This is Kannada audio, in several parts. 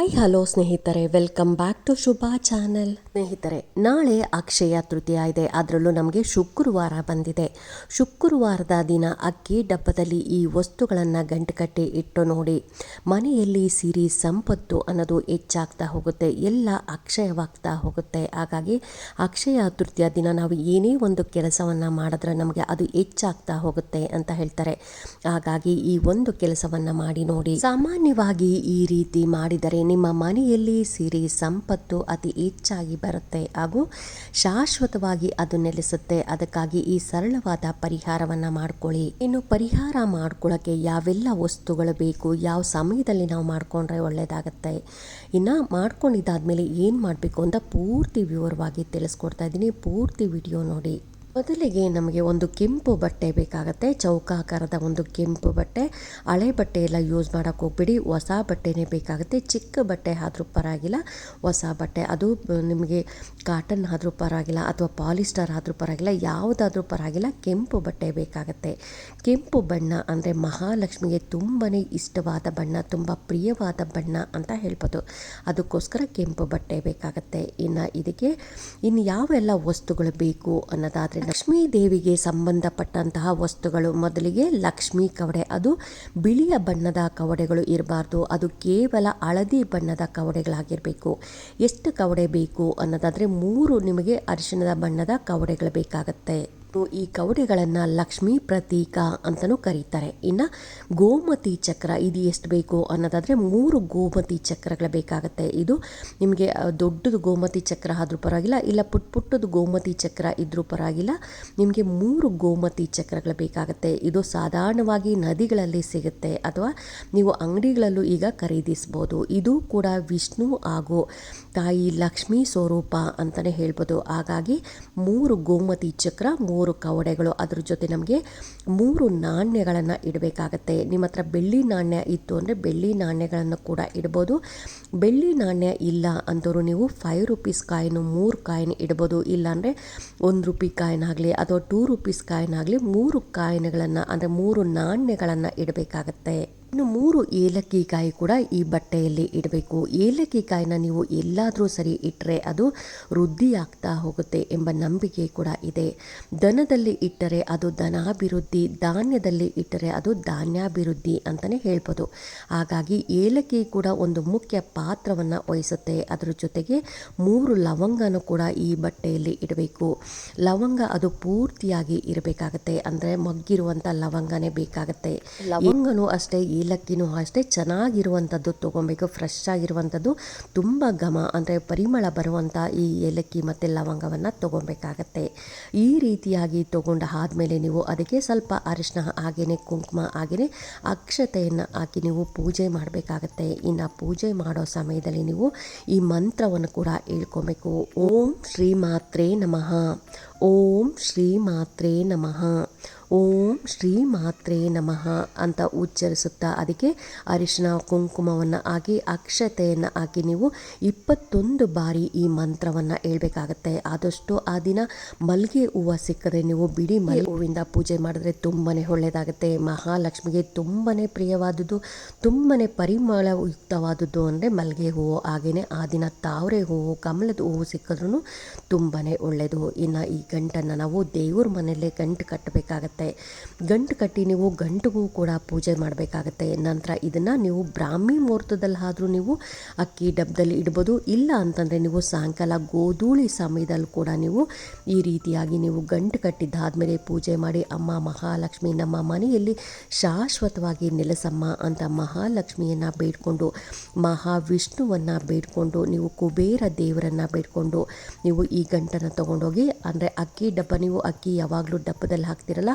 ಹಾಯ್, ಹಲೋ ಸ್ನೇಹಿತರೆ welcome back to Shubha channel ಸ್ನೇಹಿತರೆ, ನಾಳೆ ಅಕ್ಷಯ ತೃತೀಯ ಇದೆ. ಅದರಲ್ಲೂ ನಮಗೆ ಶುಕ್ರವಾರ ಬಂದಿದೆ. ಶುಕ್ರವಾರದ ದಿನ ಅಕ್ಕಿ ಡಬ್ಬದಲ್ಲಿ ಈ ವಸ್ತುಗಳನ್ನು ಗಂಟು ಕಟ್ಟಿ ಇಟ್ಟು ನೋಡಿ, ಮನೆಯಲ್ಲಿ ಸಿರಿ ಸಂಪತ್ತು ಅನ್ನೋದು ಹೆಚ್ಚಾಗ್ತಾ ಹೋಗುತ್ತೆ, ಎಲ್ಲ ಅಕ್ಷಯವಾಗ್ತಾ ಹೋಗುತ್ತೆ. ಹಾಗಾಗಿ ಅಕ್ಷಯ ತೃತೀಯ ದಿನ ನಾವು ಏನೇ ಒಂದು ಕೆಲಸವನ್ನು ಮಾಡಿದ್ರೆ ನಮಗೆ ಅದು ಹೆಚ್ಚಾಗ್ತಾ ಹೋಗುತ್ತೆ ಅಂತ ಹೇಳ್ತಾರೆ. ಹಾಗಾಗಿ ಈ ಒಂದು ಕೆಲಸವನ್ನು ಮಾಡಿ ನೋಡಿ, ಸಾಮಾನ್ಯವಾಗಿ ಈ ರೀತಿ ಮಾಡಿದರೆ ನಿಮ್ಮ ಮನೆಯಲ್ಲಿ ಸಿರಿ ಸಂಪತ್ತು ಅತಿ ಹೆಚ್ಚಾಗಿ ಬರುತ್ತೆ ಹಾಗೂ ಶಾಶ್ವತವಾಗಿ ಅದು ನೆಲೆಸುತ್ತೆ. ಅದಕ್ಕಾಗಿ ಈ ಸರಳವಾದ ಪರಿಹಾರವನ್ನು ಮಾಡ್ಕೊಳ್ಳಿ. ಇನ್ನು ಪರಿಹಾರ ಮಾಡ್ಕೊಳ್ಳೋಕ್ಕೆ ಯಾವೆಲ್ಲ ವಸ್ತುಗಳು ಬೇಕು, ಯಾವ ಸಮಯದಲ್ಲಿ ನಾವು ಮಾಡಿಕೊಂಡ್ರೆ ಒಳ್ಳೆಯದಾಗತ್ತೆ ಇನ್ನು ಮಾಡ್ಕೊಂಡಿದ್ದಾದ್ಮೇಲೆ ಏನು ಮಾಡಬೇಕು ಅಂತ ಪೂರ್ತಿ ವಿವರವಾಗಿ ತಿಳಿಸ್ಕೊಡ್ತಾ ಇದ್ದೀನಿ. ಪೂರ್ತಿ ವಿಡಿಯೋ ನೋಡಿ. ಮೊದಲಿಗೆ ನಮಗೆ ಒಂದು ಕೆಂಪು ಬಟ್ಟೆ ಬೇಕಾಗತ್ತೆ, ಚೌಕಾಕಾರದ ಒಂದು ಕೆಂಪು ಬಟ್ಟೆ. ಹಳೆ ಬಟ್ಟೆ ಎಲ್ಲ ಯೂಸ್ ಮಾಡೋಕ್ಕೆ ಹೋಗ್ಬಿಡಿ, ಹೊಸ ಬಟ್ಟೆನೇ ಬೇಕಾಗುತ್ತೆ. ಚಿಕ್ಕ ಬಟ್ಟೆ ಆದರೂ ಪರವಾಗಿಲ್ಲ, ಹೊಸ ಬಟ್ಟೆ. ಅದು ನಿಮಗೆ ಕಾಟನ್ ಆದರೂ ಪರವಾಗಿಲ್ಲ ಅಥವಾ ಪಾಲಿಸ್ಟರ್ ಆದರೂ ಪರವಾಗಿಲ್ಲ, ಯಾವುದಾದ್ರೂ ಪರವಾಗಿಲ್ಲ, ಕೆಂಪು ಬಟ್ಟೆ ಬೇಕಾಗತ್ತೆ. ಕೆಂಪು ಬಣ್ಣ ಅಂದರೆ ಮಹಾಲಕ್ಷ್ಮಿಗೆ ತುಂಬಾ ಇಷ್ಟವಾದ ಬಣ್ಣ, ತುಂಬ ಪ್ರಿಯವಾದ ಬಣ್ಣ ಅಂತ ಹೇಳ್ಬೋದು. ಅದಕ್ಕೋಸ್ಕರ ಕೆಂಪು ಬಟ್ಟೆ ಬೇಕಾಗತ್ತೆ. ಇನ್ನು ಇದಕ್ಕೆ ಇನ್ನು ಯಾವೆಲ್ಲ ವಸ್ತುಗಳು ಬೇಕು ಅನ್ನೋದಾದರೆ ಲಕ್ಷ್ಮೀ ದೇವಿಗೆ ಸಂಬಂಧಪಟ್ಟಂತಹ ವಸ್ತುಗಳು. ಮೊದಲಿಗೆ ಲಕ್ಷ್ಮೀ ಕವಡೆ. ಅದು ಬಿಳಿಯ ಬಣ್ಣದ ಕವಡೆಗಳು ಇರಬಾರ್ದು. ಅದು ಕೇವಲ ಹಳದಿ ಬಣ್ಣದ ಕವಡೆಗಳಾಗಿರಬೇಕು. ಎಷ್ಟು ಕವಡೆ ಬೇಕು ಅನ್ನೋದಾದರೆ ಮೂರು ನಿಮಗೆ ಅರಿಶಿಣದ ಬಣ್ಣದ ಕವಡೆಗಳು ಬೇಕಾಗತ್ತೆ. ಈ ಕವಡೆಗಳನ್ನು ಲಕ್ಷ್ಮೀ ಪ್ರತೀಕ ಅಂತಲೂ ಕರೀತಾರೆ. ಇನ್ನು ಗೋಮತಿ ಚಕ್ರ ಇದು ಎಷ್ಟು ಬೇಕು ಅನ್ನೋದಾದರೆ ಮೂರು ಗೋಮತಿ ಚಕ್ರಗಳು ಬೇಕಾಗುತ್ತೆ. ಇದು ನಿಮಗೆ ದೊಡ್ಡದು ಗೋಮತಿ ಚಕ್ರ ಆದರೂ ಪರವಾಗಿಲ್ಲ, ಇಲ್ಲ ಪುಟ್ ಪುಟ್ಟದು ಗೋಮತಿ ಚಕ್ರ ಇದ್ರೂ ಪರವಾಗಿಲ್ಲ, ನಿಮಗೆ ಮೂರು ಗೋಮತಿ ಚಕ್ರಗಳು ಬೇಕಾಗುತ್ತೆ. ಇದು ಸಾಧಾರಣವಾಗಿ ನದಿಗಳಲ್ಲಿ ಸಿಗುತ್ತೆ ಅಥವಾ ನೀವು ಅಂಗಡಿಗಳಲ್ಲೂ ಈಗ ಖರೀದಿಸ್ಬೋದು. ಇದು ಕೂಡ ವಿಷ್ಣು ಹಾಗೂ ತಾಯಿ ಲಕ್ಷ್ಮೀ ಸ್ವರೂಪ ಅಂತಲೇ ಹೇಳ್ಬೋದು. ಹಾಗಾಗಿ ಮೂರು ಗೋಮತಿ ಚಕ್ರ, ಮೂರು ಕವಡೆಗಳು. ಅದ್ರ ಜೊತೆ ನಮಗೆ ಮೂರು ನಾಣ್ಯಗಳನ್ನು ಇಡಬೇಕಾಗತ್ತೆ. ನಿಮ್ಮ ಹತ್ರ ಬೆಳ್ಳಿ ನಾಣ್ಯ ಇತ್ತು ಅಂದರೆ ಬೆಳ್ಳಿ ನಾಣ್ಯಗಳನ್ನು ಕೂಡ ಇಡ್ಬೋದು. ಬೆಳ್ಳಿ ನಾಣ್ಯ ಇಲ್ಲ ಅಂದರೂ ನೀವು ಫೈವ್ ರುಪೀಸ್ ಕಾಯಿನು, ಮೂರು ಕಾಯಿನ್ ಇಡ್ಬೋದು. ಇಲ್ಲಾಂದರೆ ಒಂದು ರೂಪಾಯಿ ಕಾಯಿನ್ ಆಗಲಿ ಅಥವಾ ಟೂ ರುಪೀಸ್ ಕಾಯಿನ್ ಆಗಲಿ ಮೂರು ಕಾಯಿನ್ಗಳನ್ನು ಅಂದರೆ ಮೂರು ನಾಣ್ಯಗಳನ್ನು ಇಡಬೇಕಾಗತ್ತೆ. ಇನ್ನು ಮೂರು ಏಲಕ್ಕಿ ಕಾಯಿ ಕೂಡ ಈ ಬಟ್ಟೆಯಲ್ಲಿ ಇಡಬೇಕು. ಏಲಕ್ಕಿ ಕಾಯಿನ ನೀವು ಎಲ್ಲಾದರೂ ಸರಿ ಇಟ್ಟರೆ ಅದು ವೃದ್ಧಿ ಆಗ್ತಾ ಹೋಗುತ್ತೆ ಎಂಬ ನಂಬಿಕೆ ಕೂಡ ಇದೆ. ದನದಲ್ಲಿ ಇಟ್ಟರೆ ಅದು ಧನಾಭಿವೃದ್ಧಿ ಧಾನ್ಯದಲ್ಲಿ ಇಟ್ಟರೆ ಅದು ಧಾನ್ಯಾಭಿವೃದ್ಧಿ ಅಂತಲೇ ಹೇಳ್ಬೋದು. ಹಾಗಾಗಿ ಏಲಕ್ಕಿ ಕೂಡ ಒಂದು ಮುಖ್ಯ ಪಾತ್ರವನ್ನು ವಹಿಸುತ್ತೆ. ಅದರ ಜೊತೆಗೆ ಮೂರು ಲವಂಗನೂ ಕೂಡ ಈ ಬಟ್ಟೆಯಲ್ಲಿ ಇಡಬೇಕು. ಲವಂಗ ಅದು ಪೂರ್ತಿಯಾಗಿ ಇರಬೇಕಾಗತ್ತೆ. ಅಂದರೆ ಮಗ್ಗಿರುವಂಥ ಲವಂಗನೇ ಬೇಕಾಗತ್ತೆ. ಲವಂಗನೂ ಅಷ್ಟೇ ಏಲಕ್ಕಿನೂ ಅಷ್ಟೇ ಚೆನ್ನಾಗಿರುವಂಥದ್ದು ತೊಗೊಬೇಕು ಫ್ರೆಶ್ ಆಗಿರುವಂಥದ್ದು, ತುಂಬ ಘಮ ಅಂದರೆ ಪರಿಮಳ ಬರುವಂಥ ಈ ಏಲಕ್ಕಿ ಮತ್ತು ಲವಂಗವನ್ನು ತೊಗೊಬೇಕಾಗತ್ತೆ. ಈ ರೀತಿಯಾಗಿ ತೊಗೊಂಡ ಆದಮೇಲೆ ನೀವು ಅದಕ್ಕೆ ಸ್ವಲ್ಪ ಅರಿಶಿನ ಹಾಗೆಯೇ ಕುಂಕುಮ ಹಾಗೆಯೇ ಅಕ್ಷತೆಯನ್ನು ಹಾಕಿ ನೀವು ಪೂಜೆ ಮಾಡಬೇಕಾಗತ್ತೆ. ಇನ್ನು ಪೂಜೆ ಮಾಡೋ ಸಮಯದಲ್ಲಿ ನೀವು ಈ ಮಂತ್ರವನ್ನು ಕೂಡ ಹೇಳ್ಕೊಬೇಕು. ಓಂ ಶ್ರೀ ಮಾತ್ರೇ ನಮಃ. ಓಂ ಶ್ರೀ ಮಾತ್ರೇ ನಮಃ. ಓಂ ಶ್ರೀ ಮಾತ್ರೇ ನಮಃ ಅಂತ ಉಚ್ಚರಿಸುತ್ತಾ ಅದಕ್ಕೆ ಅರಿಶಿನ ಕುಂಕುಮವನ್ನು ಹಾಕಿ, ಅಕ್ಷತೆಯನ್ನು ಹಾಕಿ ನೀವು ಇಪ್ಪತ್ತೊಂದು ಬಾರಿ ಈ ಮಂತ್ರವನ್ನು ಹೇಳ್ಬೇಕಾಗತ್ತೆ. ಆದಷ್ಟು ಆ ದಿನ ಮಲ್ಲಿಗೆ ಹೂವು ಸಿಕ್ಕದೆ ನೀವು ಬಿಡಿ ಮಲ್ಲಿಗೆ ಹೂವಿಂದ ಪೂಜೆ ಮಾಡಿದ್ರೆ ತುಂಬಾ ಒಳ್ಳೆಯದಾಗುತ್ತೆ ಮಹಾಲಕ್ಷ್ಮಿಗೆ ತುಂಬಾ ಪ್ರಿಯವಾದದ್ದು ತುಂಬಾ ಪರಿಮಳಯುಕ್ತವಾದದ್ದು ಅಂದರೆ ಮಲ್ಲಿಗೆ ಹೂವು. ಹಾಗೆಯೇ ಆ ದಿನ ತಾವರೆ ಹೂವು, ಕಮಲದ ಹೂವು ಸಿಕ್ಕಿದ್ರೂ ತುಂಬಾ ಒಳ್ಳೆಯದು ಇನ್ನು ಈ ಗಂಟನ್ನು ನಾವು ದೇವ್ರ ಮನೆಯಲ್ಲೇ ಗಂಟು ಕಟ್ಟಬೇಕಾಗತ್ತೆ. ಗಂಟು ಕಟ್ಟಿ ನೀವು ಗಂಟಿಗೂ ಕೂಡ ಪೂಜೆ ಮಾಡಬೇಕಾಗತ್ತೆ. ನಂತರ ಇದನ್ನು ನೀವು ಬ್ರಾಹ್ಮಿ ಮುಹೂರ್ತದಲ್ಲಿ ಆದರೂ ನೀವು ಅಕ್ಕಿ ಡಬ್ಬದಲ್ಲಿ ಇಡ್ಬೋದು. ಇಲ್ಲ ಅಂತಂದರೆ ನೀವು ಸಾಯಂಕಾಲ ಗೋಧೂಳಿ ಸಮಯದಲ್ಲಿ ಕೂಡ ನೀವು ಈ ರೀತಿಯಾಗಿ ನೀವು ಗಂಟು ಕಟ್ಟಿದ್ದಾದಮೇಲೆ ಪೂಜೆ ಮಾಡಿ ಅಮ್ಮ ಮಹಾಲಕ್ಷ್ಮಿ ನಮ್ಮ ಮನೆಯಲ್ಲಿ ಶಾಶ್ವತವಾಗಿ ನೆಲೆಸಮ್ಮ ಅಂತ ಮಹಾಲಕ್ಷ್ಮಿಯನ್ನು ಬೇಡ್ಕೊಂಡು, ಮಹಾವಿಷ್ಣುವನ್ನು ಬೇಡ್ಕೊಂಡು, ನೀವು ಕುಬೇರ ದೇವರನ್ನು ಬೇಡ್ಕೊಂಡು, ನೀವು ಈ ಗಂಟನ್ನು ತೊಗೊಂಡೋಗಿ ಅಂದರೆ ಅಕ್ಕಿ ಡಬ್ಬ ನೀವು ಅಕ್ಕಿ ಯಾವಾಗಲೂ ಡಬ್ಬದಲ್ಲಿ ಹಾಕ್ತಿರಲ್ಲ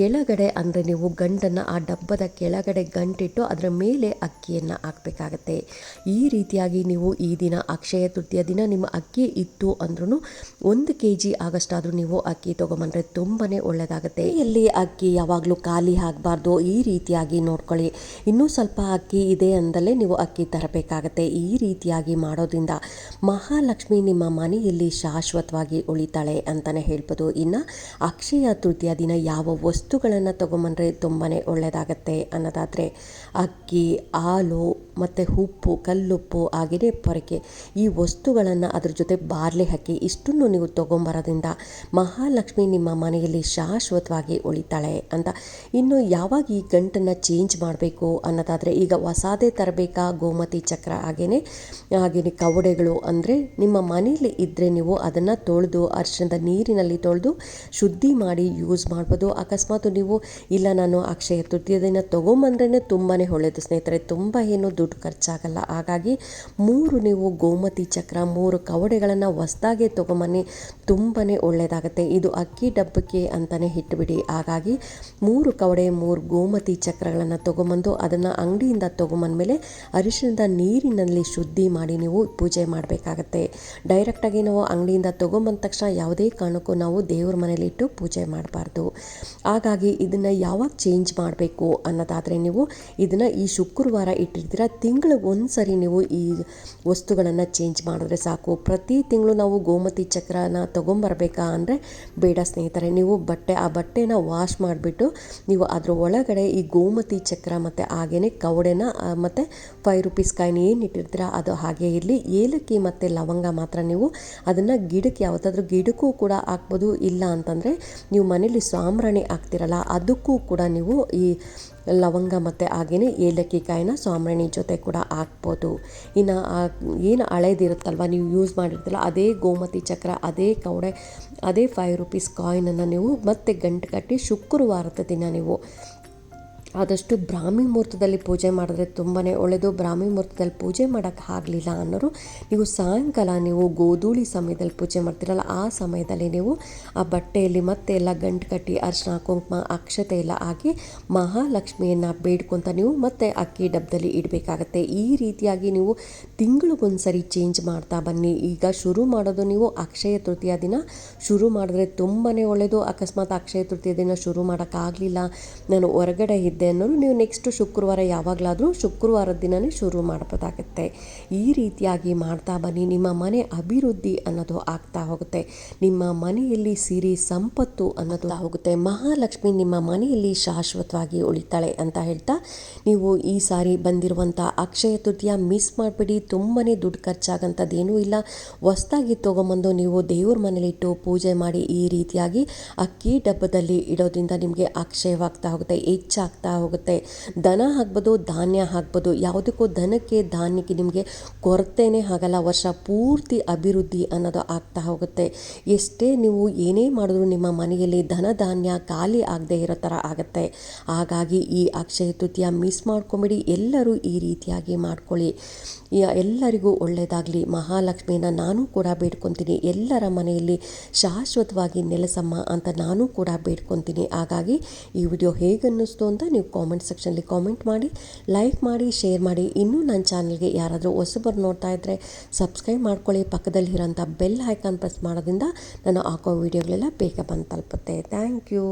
ಕೆಳಗಡೆ ಅಂದರೆ ನೀವು ಗಂಟನ್ನು ಆ ಡಬ್ಬದ ಕೆಳಗಡೆ ಗಂಟಿಟ್ಟು ಅದರ ಮೇಲೆ ಅಕ್ಕಿಯನ್ನು ಹಾಕಬೇಕಾಗತ್ತೆ. ಈ ರೀತಿಯಾಗಿ ನೀವು ಈ ದಿನ ಅಕ್ಷಯ ತೃತೀಯ ದಿನ ನಿಮ್ಮ ಅಕ್ಕಿ ಇತ್ತು ಅಂದ್ರೂ ಒಂದು ಕೆ ಜಿ ಆಗಷ್ಟಾದರೂ ನೀವು ಅಕ್ಕಿ ತೊಗೊಂಬಂದರೆ ತುಂಬಾ ಒಳ್ಳೆಯದಾಗುತ್ತೆ ಇಲ್ಲಿ ಅಕ್ಕಿ ಯಾವಾಗಲೂ ಖಾಲಿ ಆಗಬಾರ್ದು, ಈ ರೀತಿಯಾಗಿ ನೋಡ್ಕೊಳ್ಳಿ. ಇನ್ನೂ ಸ್ವಲ್ಪ ಅಕ್ಕಿ ಇದೆ ಅಂದಲೇ ನೀವು ಅಕ್ಕಿ ತರಬೇಕಾಗತ್ತೆ. ಈ ರೀತಿಯಾಗಿ ಮಾಡೋದ್ರಿಂದ ಮಹಾಲಕ್ಷ್ಮಿ ನಿಮ್ಮ ಮನೆಯಲ್ಲಿ ಶಾಶ್ವತವಾಗಿ ಉಳಿತಾಳೆ ಅಂತಲೇ ಹೇಳ್ಬೋದು. ಇನ್ನು ಅಕ್ಷಯ ತೃತೀಯ ದಿನ ಯಾವ ವಸ್ತು ವಸ್ತುಗಳನ್ನು ತೊಗೊಂಬಂದರೆ ತುಂಬಾ ಒಳ್ಳೆಯದಾಗತ್ತೆ ಅನ್ನೋದಾದರೆ ಅಕ್ಕಿ, ಹಾಲು ಮತ್ತು ಉಪ್ಪು, ಕಲ್ಲುಪ್ಪು ಹಾಗೆಯೇ ಪೊರಕೆ ಈ ವಸ್ತುಗಳನ್ನು ಅದ್ರ ಜೊತೆ ಬಾರ್ಲೆ ಹಾಕಿ ಇಷ್ಟನ್ನು ನೀವು ತೊಗೊಂಬರೋದ್ರಿಂದ ಮಹಾಲಕ್ಷ್ಮಿ ನಿಮ್ಮ ಮನೆಯಲ್ಲಿ ಶಾಶ್ವತವಾಗಿ ಉಳಿತಾಳೆ ಅಂತ. ಇನ್ನು ಯಾವಾಗ ಈ ಗಂಟನ್ನು ಚೇಂಜ್ ಮಾಡಬೇಕು ಅನ್ನೋದಾದರೆ ಈಗ ಹೊಸಾದೇ ತರಬೇಕಾ, ಗೋಮತಿ ಚಕ್ರ ಹಾಗೆಯೇ ಹಾಗೆಯೇ ಕವಡೆಗಳು ಅಂದರೆ ನಿಮ್ಮ ಮನೆಯಲ್ಲಿ ಇದ್ದರೆ ನೀವು ಅದನ್ನು ತೊಳೆದು ಅರ್ಶನದ ನೀರಿನಲ್ಲಿ ತೊಳೆದು ಶುದ್ಧಿ ಮಾಡಿ ಯೂಸ್ ಮಾಡ್ಬೋದು. ಅಕಸ್ಮಾತ್ ನೀವು, ಇಲ್ಲ ನಾನು ಅಕ್ಷಯ ತೃತೀಯ ದಿನ ತೊಗೊಂಬಂದ್ರೇ ತುಂಬಾ ಒಳ್ಳೆಯದು ಸ್ನೇಹಿತರೆ, ತುಂಬ ಏನು ದುಡ್ಡು ಖರ್ಚಾಗಲ್ಲ. ಹಾಗಾಗಿ ಮೂರು ನೀವು ಗೋಮತಿ ಚಕ್ರ, ಮೂರು ಕವಡೆಗಳನ್ನು ಹೊಸ್ದಾಗೆ ತೊಗೊಂಬನ್ನಿ. ತುಂಬಾ ಒಳ್ಳೆಯದಾಗುತ್ತೆ ಇದು ಅಕ್ಕಿ ಡಬ್ಬಕ್ಕೆ ಅಂತಲೇ ಇಟ್ಬಿಡಿ. ಹಾಗಾಗಿ ಮೂರು ಕವಡೆ, ಮೂರು ಗೋಮತಿ ಚಕ್ರಗಳನ್ನು ತೊಗೊಂಬಂದು ಅದನ್ನು ಅಂಗಡಿಯಿಂದ ತೊಗೊಂಬಂದಮೇಲೆ ಅರಿಶಿಣದ ನೀರಿನಲ್ಲಿ ಶುದ್ಧಿ ಮಾಡಿ ನೀವು ಪೂಜೆ ಮಾಡಬೇಕಾಗತ್ತೆ. ಡೈರೆಕ್ಟಾಗಿ ನಾವು ಅಂಗಡಿಯಿಂದ ತೊಗೊಂಬಂದ ತಕ್ಷಣ ಯಾವುದೇ ಕಾರಣಕ್ಕೂ ನಾವು ದೇವ್ರ ಮನೇಲಿಟ್ಟು ಪೂಜೆ ಮಾಡಬಾರ್ದು. ಹಾಗಾಗಿ ಇದನ್ನು ಯಾವಾಗ ಚೇಂಜ್ ಮಾಡಬೇಕು ಅನ್ನೋದಾದರೆ ನೀವು ಇದನ್ನು ಈ ಶುಕ್ರವಾರ ಇಟ್ಟಿರ್ತೀರ ತಿಂಗಳಿಗೆ ಒಂದು ಸರಿ ನೀವು ಈ ವಸ್ತುಗಳನ್ನು ಚೇಂಜ್ ಮಾಡಿದ್ರೆ ಸಾಕು. ಪ್ರತಿ ತಿಂಗಳು ನಾವು ಗೋಮತಿ ಚಕ್ರನ ತೊಗೊಂಬರ್ಬೇಕಾ ಅಂದರೆ ಬೇಡ ಸ್ನೇಹಿತರೆ, ನೀವು ಬಟ್ಟೆ, ಆ ಬಟ್ಟೆನ ವಾಶ್ ಮಾಡಿಬಿಟ್ಟು ನೀವು ಅದರ ಒಳಗಡೆ ಈ ಗೋಮತಿ ಚಕ್ರ ಮತ್ತು ಹಾಗೇ ಕವಡೆನ ಮತ್ತು ಫೈವ್ ರುಪೀಸ್ ಕಾಯಿನ ಏನು ಇಟ್ಟಿರ್ತೀರ ಅದು ಹಾಗೆ ಇರಲಿ. ಏಲಕ್ಕಿ ಮತ್ತು ಲವಂಗ ಮಾತ್ರ ನೀವು ಅದನ್ನು ಗಿಡಕ್ಕೆ ಯಾವತ್ತಾದರೂ ಗಿಡಕ್ಕೂ ಕೂಡ ಹಾಕ್ಬೋದು. ಇಲ್ಲ ಅಂತಂದರೆ ನೀವು ಮನೇಲಿ ಸಾಂಬ್ರಾಣಿ ಹಾಕ್ತಿರಲ್ಲ, ಅದಕ್ಕೂ ಕೂಡ ನೀವು ಈ ಲವಂಗ ಮತ್ತು ಹಾಗೆಯೇ ಏಲಕ್ಕಿ ಕಾಯಿನ ಸಾಂಬ್ರಾಣಿ ಜೊತೆ ಕೂಡ ಹಾಕ್ಬೋದು. ಇನ್ನು ಏನು ಹಳೇದಿರುತ್ತಲ್ವ ನೀವು ಯೂಸ್ ಮಾಡಿರ್ತಲ್ಲ ಅದೇ ಗೋಮತಿ ಚಕ್ರ, ಅದೇ ಕವಡೆ, ಅದೇ ಫೈವ್ ರುಪೀಸ್ ಕಾಯಿನನ್ನು ನೀವು ಮತ್ತೆ ಗಂಟು ಕಟ್ಟಿ ಶುಕ್ರವಾರದ ದಿನ ನೀವು ಆದಷ್ಟು ಬ್ರಾಹ್ಮಿ ಮುಹೂರ್ತದಲ್ಲಿ ಪೂಜೆ ಮಾಡಿದ್ರೆ ತುಂಬಾ ಒಳ್ಳೆಯದು ಬ್ರಾಹ್ಮಿ ಮುಹೂರ್ತದಲ್ಲಿ ಪೂಜೆ ಮಾಡೋಕ್ಕೆ ಆಗಲಿಲ್ಲ ಅನ್ನೋರು, ನೀವು ಸಾಯಂಕಾಲ ನೀವು ಗೋಧೂಳಿ ಸಮಯದಲ್ಲಿ ಪೂಜೆ ಮಾಡ್ತೀರಲ್ಲ, ಆ ಸಮಯದಲ್ಲಿ ನೀವು ಆ ಬಟ್ಟೆಯಲ್ಲಿ ಮತ್ತೆ ಎಲ್ಲ ಗಂಟು ಕಟ್ಟಿ ಅರ್ಶಿನ ಕುಂಕುಮ, ಅಕ್ಷತೆ ಎಲ್ಲ ಹಾಕಿ ಮಹಾಲಕ್ಷ್ಮಿಯನ್ನು ಬೇಡ್ಕೊಂತ ನೀವು ಮತ್ತೆ ಅಕ್ಕಿ ಡಬ್ಬದಲ್ಲಿ ಇಡಬೇಕಾಗತ್ತೆ. ಈ ರೀತಿಯಾಗಿ ನೀವು ತಿಂಗಳಿಗೊಂದ್ಸರಿ ಚೇಂಜ್ ಮಾಡ್ತಾ ಬನ್ನಿ. ಈಗ ಶುರು ಮಾಡೋದು ನೀವು ಅಕ್ಷಯ ತೃತೀಯ ದಿನ. ಶುರು ಮಾಡಿದ್ರೆ ತುಂಬಾ ಒಳ್ಳೆಯದು ಅಕಸ್ಮಾತ್ ಅಕ್ಷಯ ತೃತೀಯ ದಿನ ಶುರು ಮಾಡೋಕ್ಕಾಗಲಿಲ್ಲ. ನಾನು ಹೊರಗಡೆ ಇದ್ದೆ ಇದೆ ಅನ್ನೋದು ನೀವು ನೆಕ್ಸ್ಟ್ ಶುಕ್ರವಾರ ಯಾವಾಗಲಾದರೂ ಶುಕ್ರವಾರದ ದಿನವೇ ಶುರು ಮಾಡಬಹುದಾಗುತ್ತೆ ಈ ರೀತಿಯಾಗಿ ಮಾಡ್ತಾ ಬನ್ನಿ, ನಿಮ್ಮ ಮನೆ ಅಭಿವೃದ್ಧಿ ಅನ್ನೋದು ಆಗ್ತಾ ಹೋಗುತ್ತೆ. ನಿಮ್ಮ ಮನೆಯಲ್ಲಿ ಸಿರಿ ಸಂಪತ್ತು ಅನ್ನೋದು ಹೋಗುತ್ತೆ. ಮಹಾಲಕ್ಷ್ಮಿ ನಿಮ್ಮ ಮನೆಯಲ್ಲಿ ಶಾಶ್ವತವಾಗಿ ಉಳಿತಾಳೆ ಅಂತ ಹೇಳ್ತಾ ನೀವು ಈ ಸಾರಿ ಬಂದಿರುವಂಥ ಅಕ್ಷಯ ತೃತೀಯ ಮಿಸ್ ಮಾಡಿಬಿಡಿ. ತುಂಬಾ ದುಡ್ಡು ಖರ್ಚಾಗಂಥದ್ದೇನೂ ಇಲ್ಲ. ಹೊಸ್ದಾಗಿ ತೊಗೊಂಬಂದು ನೀವು ದೇವ್ರ ಮನೇಲಿಟ್ಟು ಪೂಜೆ ಮಾಡಿ ಈ ರೀತಿಯಾಗಿ ಅಕ್ಕಿ ಡಬ್ಬದಲ್ಲಿ ಇಡೋದ್ರಿಂದ ನಿಮಗೆ ಅಕ್ಷಯವಾಗ್ತಾ ಹೋಗುತ್ತೆ. ಹೆಚ್ಚಾಗ್ತಾ ಹೋಗುತ್ತೆ. ದನ ಹಾಕ್ಬೋದು ಧಾನ್ಯ ಹಾಕ್ಬೋದು ಯಾವುದಕ್ಕೂ ದನಕ್ಕೆ ಧಾನ್ಯಕ್ಕೆ ನಿಮಗೆ ಕೊರತೆನೇ ಆಗಲ್ಲ. ವರ್ಷ ಪೂರ್ತಿ ಅಭಿವೃದ್ಧಿ ಅನ್ನೋದು ಆಗ್ತಾ ಹೋಗುತ್ತೆ. ಎಷ್ಟೇ ನೀವು ಏನೇ ಮಾಡಿದ್ರು ನಿಮ್ಮ ಮನೆಯಲ್ಲಿ ಧನ ಧಾನ್ಯ ಖಾಲಿ ಆಗದೆ ಇರೋ ಥರ ಆಗುತ್ತೆ. ಹಾಗಾಗಿ ಈ ಅಕ್ಷಯ ತೃತೀಯ ಮಿಸ್ ಮಾಡ್ಕೊಂಬಿಡಿ. ಎಲ್ಲರೂ ಈ ರೀತಿಯಾಗಿ ಮಾಡ್ಕೊಳ್ಳಿ. ಎಲ್ಲರಿಗೂ ಒಳ್ಳೆಯದಾಗಲಿ ಮಹಾಲಕ್ಷ್ಮಿನ ನಾನು ಕೂಡ ಬೇಡ್ಕೊತೀನಿ. ಎಲ್ಲರ ಮನೆಯಲ್ಲಿ ಶಾಶ್ವತವಾಗಿ ನೆಲೆಸಮ್ಮ ಅಂತ ನಾನು ಕೂಡ ಬೇಡ್ಕೊತೀನಿ. ಹಾಗಾಗಿ ಈ ವಿಡಿಯೋ ಹೇಗನ್ನಿಸ್ತು ಅಂತ ನೀವು ಕಾಮೆಂಟ್ ಸೆಕ್ಷನಲ್ಲಿ ಕಾಮೆಂಟ್ ಮಾಡಿ ಲೈಕ್ ಮಾಡಿ ಶೇರ್ ಮಾಡಿ. ಇನ್ನೂ ನನ್ನ ಚಾನಲ್ಗೆ ಯಾರಾದರೂ ಹೊಸಬರು ನೋಡ್ತಾ ಇದ್ದರೆ ಸಬ್ಸ್ಕ್ರೈಬ್ ಮಾಡ್ಕೊಳ್ಳಿ. ಪಕ್ಕದಲ್ಲಿ ಇರೋಂಥ ಬೆಲ್ ಐಕಾನ್ ಪ್ರೆಸ್ ಮಾಡೋದ್ರಿಂದ ನಾನು ಹಾಕೋ ವೀಡಿಯೋಗಳೆಲ್ಲ ಬೇಗ ಬಂದು ತಲುಪುತ್ತೆ. Thank you